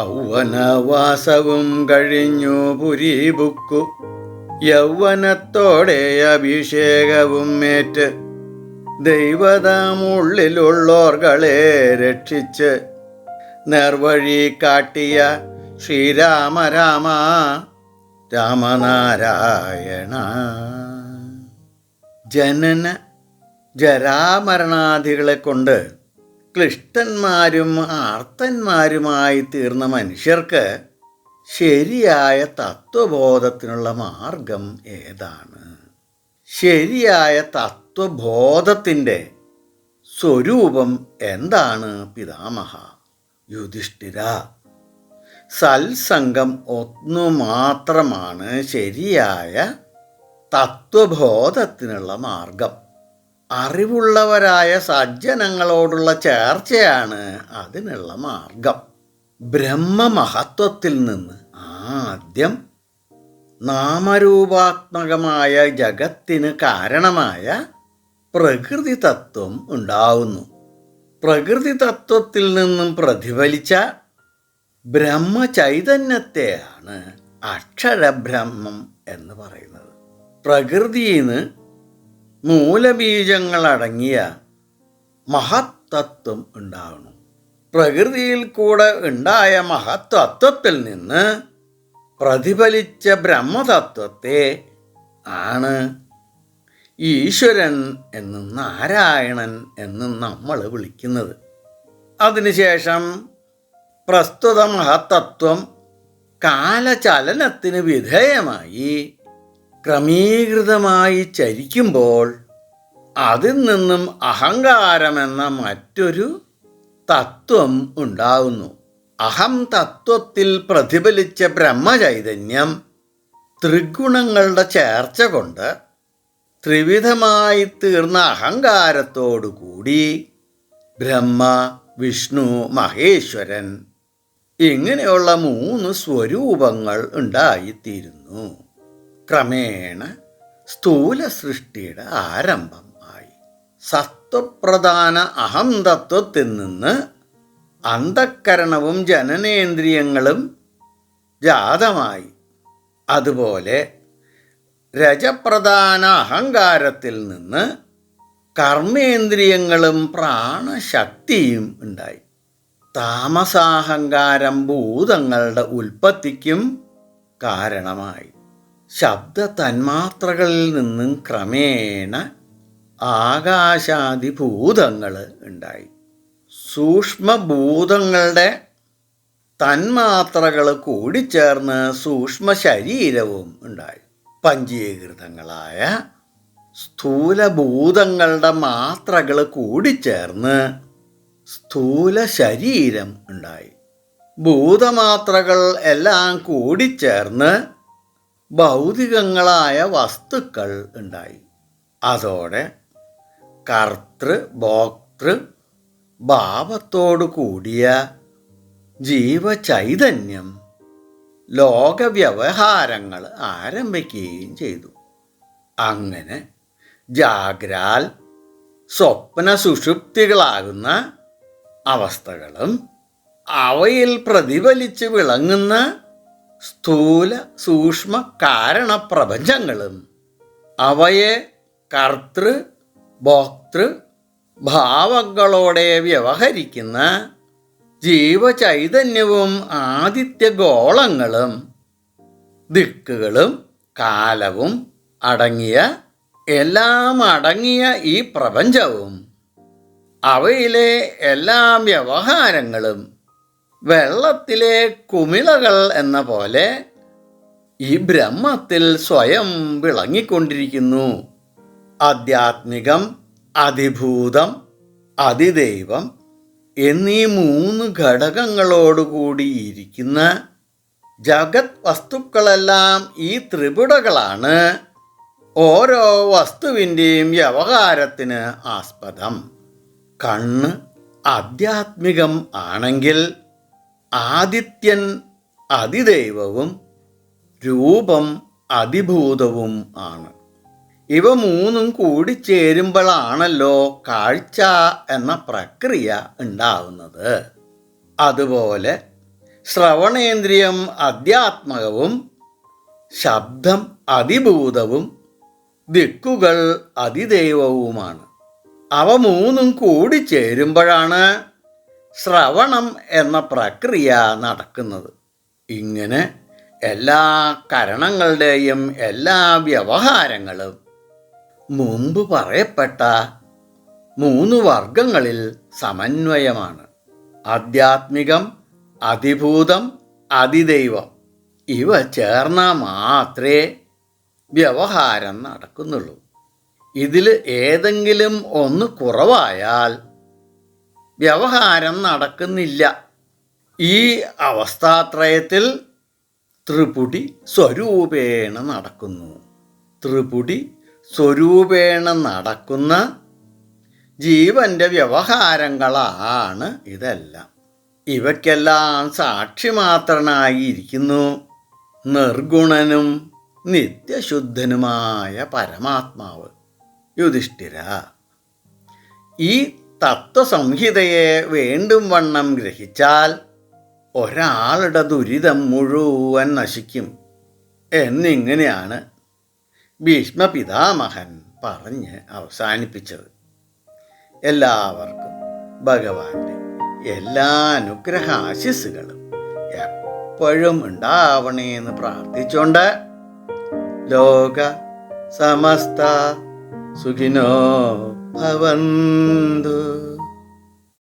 ഔവനവാസവും കഴിഞ്ഞു പുരീബുക്കു. യൗവനത്തോടെ അഭിഷേകവും ഏറ്റ്. ദൈവതമുള്ളിലുള്ളോർകളെ രക്ഷിച്ച് നേർവഴി കാട്ടിയ ശ്രീരാമ രാമ രാമനാരായണ. ജനന ജരാമരണാദികളെ കൊണ്ട് ക്ലിഷ്ടന്മാരും ആർത്തന്മാരുമായി തീർന്ന മനുഷ്യർക്ക് ശരിയായ തത്വബോധത്തിനുള്ള മാർഗം ഏതാണ്? ശരിയായ തത്വബോധത്തിന്റെ സ്വരൂപം എന്താണ് പിതാമഹ? യുധിഷ്ഠിര സത്സംഗം ഒന്നു മാത്രമാണ് ശരിയായ തത്വബോധത്തിനുള്ള മാർഗം. അറിവുള്ളവരായ സജ്ജനങ്ങളോടുള്ള ചേർച്ചയാണ് അതിനുള്ള മാർഗം. ബ്രഹ്മമഹത്വത്തിൽ നിന്ന് ആദ്യം നാമരൂപാത്മകമായ ജഗത്തിന് കാരണമായ പ്രകൃതി തത്വം ഉണ്ടാവുന്നു. പ്രകൃതി തത്വത്തിൽ നിന്നും പ്രതിഫലിച്ച ബ്രഹ്മചൈതന്യത്തെയാണ് അക്ഷരബ്രഹ്മം എന്ന് പറയുന്നത്. പ്രകൃതിയിൽ നിന്ന് മൂലബീജങ്ങളടങ്ങിയ മഹത്തത്വം ഉണ്ടാവണം. പ്രകൃതിയിൽ കൂടെ ഉണ്ടായ മഹത്തത്വത്തിൽ നിന്ന് പ്രതിഫലിച്ച ബ്രഹ്മതത്വത്തെ ആണ് ഈശ്വരൻ എന്നും നാരായണൻ എന്ന് നമ്മൾ വിളിക്കുന്നത്. അതിനുശേഷം പ്രസ്തുത മഹത്തത്വം കാലചലനത്തിന് വിധേയമായി ക്രമീകൃതമായി ചരിക്കുമ്പോൾ അതിൽ നിന്നും അഹങ്കാരമെന്ന മറ്റൊരു തത്വം ഉണ്ടാകുന്നു അഹം തത്വത്തിൽ പ്രതിഫലിച്ച ബ്രഹ്മചൈതന്യം ത്രിഗുണങ്ങളുടെ ചേർച്ച കൊണ്ട് ത്രിവിധമായി തീർന്ന അഹങ്കാരത്തോടുകൂടി ബ്രഹ്മ വിഷ്ണു മഹേശ്വരൻ ഇങ്ങനെയുള്ള മൂന്ന് സ്വരൂപങ്ങൾ ഉണ്ടായിത്തീരുന്നു. ക്രമേണ സ്ഥൂല സൃഷ്ടിയുടെ ആരംഭം ആയി സത്വപ്രധാന അഹം തത്വത്തിൽ നിന്ന് അന്ധക്കരണവും ജനനേന്ദ്രിയങ്ങളും ജാതമായി. അതുപോലെ രജപ്രധാന അഹങ്കാരത്തിൽ നിന്ന് കർമ്മേന്ദ്രിയങ്ങളും പ്രാണശക്തിയും ഉണ്ടായി. താമസാഹങ്കാരം ഭൂതങ്ങളുടെ ഉൽപ്പത്തിക്കും കാരണമായി. ശബ്ദ തന്മാത്രകളിൽ നിന്നും ക്രമേണ ആകാശാദി ഭൂതങ്ങൾ ഉണ്ടായി. സൂക്ഷ്മഭൂതങ്ങളുടെ തന്മാത്രകൾ കൂടിച്ചേർന്ന് സൂക്ഷ്മ ശരീരവും ഉണ്ടായി. പഞ്ചീകൃതങ്ങളായ സ്ഥൂലഭൂതങ്ങളുടെ മാത്രകൾ കൂടിച്ചേർന്ന് സ്ഥൂല ശരീരം ഉണ്ടായി. ഭൂതമാത്രകൾ എല്ലാം കൂടിച്ചേർന്ന് ഭൗതികങ്ങളായ വസ്തുക്കൾ ഉണ്ടായി. അതോടെ കർത്തൃ ഭോക്തൃ ഭാവത്തോടു കൂടിയ ജീവചൈതന്യം ലോകവ്യവഹാരങ്ങൾ ആരംഭിക്കുകയും ചെയ്തു. അങ്ങനെ ജാഗ്രാൽ സ്വപ്ന സുഷുപ്തികളാകുന്ന അവസ്ഥകളും അവയിൽ പ്രതിഫലിച്ച് വിളങ്ങുന്ന സ്ഥൂല സൂക്ഷ്മ കാരണ പ്രപഞ്ചങ്ങളും അവയെ കർത്തൃ ഭോക്തൃ ഭാവങ്ങളോടെ വ്യവഹരിക്കുന്ന ജീവചൈതന്യവും ആദിത്യ ഗോളങ്ങളും ദിക്കുകളും കാലവും അടങ്ങിയ എല്ലാം അടങ്ങിയ ഈ പ്രപഞ്ചവും. അവയിലെ എല്ലാ വ്യവഹാരങ്ങളും വെള്ളത്തിലെ കുമിളകൾ എന്ന പോലെ ഈ ബ്രഹ്മത്തിൽ സ്വയം വിളങ്ങിക്കൊണ്ടിരിക്കുന്നു. ആധ്യാത്മികം അതിഭൂതം അതിദൈവം എന്നീ മൂന്ന് ഘടകങ്ങളോടുകൂടി ഇരിക്കുന്ന ജഗത് വസ്തുക്കളെല്ലാം ഈ ത്രിപുടകളാണ്. ഓരോ വസ്തുവിന്റെയും വ്യവഹാരത്തിന് ആസ്പദം. കണ്ണ് ആധ്യാത്മികം ആണെങ്കിൽ ആദിത്യൻ അതിദൈവവും രൂപം അതിഭൂതവും ആണ്. ഇവ മൂന്നും കൂടിച്ചേരുമ്പോഴാണല്ലോ കാഴ്ച എന്ന പ്രക്രിയ ഉണ്ടാവുന്നത്. അതുപോലെ ശ്രവണേന്ദ്രിയം അധ്യാത്മകവും ശബ്ദം അതിഭൂതവും ദിക്കുകൾ അതിദൈവവുമാണ്. അവ മൂന്നും കൂടി ചേരുമ്പോഴാണ് ശ്രവണം എന്ന പ്രക്രിയ നടക്കുന്നത്. ഇങ്ങനെ എല്ലാ കരണങ്ങളുടെയും എല്ലാ വ്യവഹാരങ്ങളും മുമ്പ് പറയപ്പെട്ട മൂന്ന് വർഗങ്ങളിൽ സമന്വയമാണ്. ആധ്യാത്മികം അതിഭൂതം അതിദൈവം. ഇവ ചേർന്നാൽ മാത്രമേ വ്യവഹാരം നടക്കുന്നുള്ളൂ. ഇതിൽ ഏതെങ്കിലും ഒന്ന് കുറവായാൽ വ്യവഹാരം നടക്കുന്നില്ല. ഈ അവസ്ഥാത്രയത്തിൽ ത്രിപുടി സ്വരൂപേണ നടക്കുന്നു. ത്രിപുടി സ്വരൂപേണ നടക്കുന്ന ജീവന്റെ വ്യവഹാരങ്ങളാണ് ഇതെല്ലാം. ഇവയ്ക്കെല്ലാം സാക്ഷി മാത്രനായിരിക്കുന്നു നിർഗുണനും നിത്യശുദ്ധനുമായ പരമാത്മാവ് യുധിഷ്ഠിര. ഈ തത്വസംഹിതയെ വേണ്ടും വണ്ണം ഗ്രഹിച്ചാൽ ഒരാളുടെ ദുരിതം മുഴുവൻ നശിക്കും. എന്നിങ്ങനെയാണ് ഭീഷ്മ പിതാമഹൻ പറഞ്ഞ് അവസാനിപ്പിച്ചത്. എല്ലാവർക്കും ഭഗവാന്റെ എല്ലാ അനുഗ്രഹ ആശിസ്സുകളും എപ്പോഴും ഉണ്ടാവണേന്ന് പ്രാർത്ഥിച്ചുകൊണ്ട് ലോക സമസ്ത സുഖിനോ अवन्दु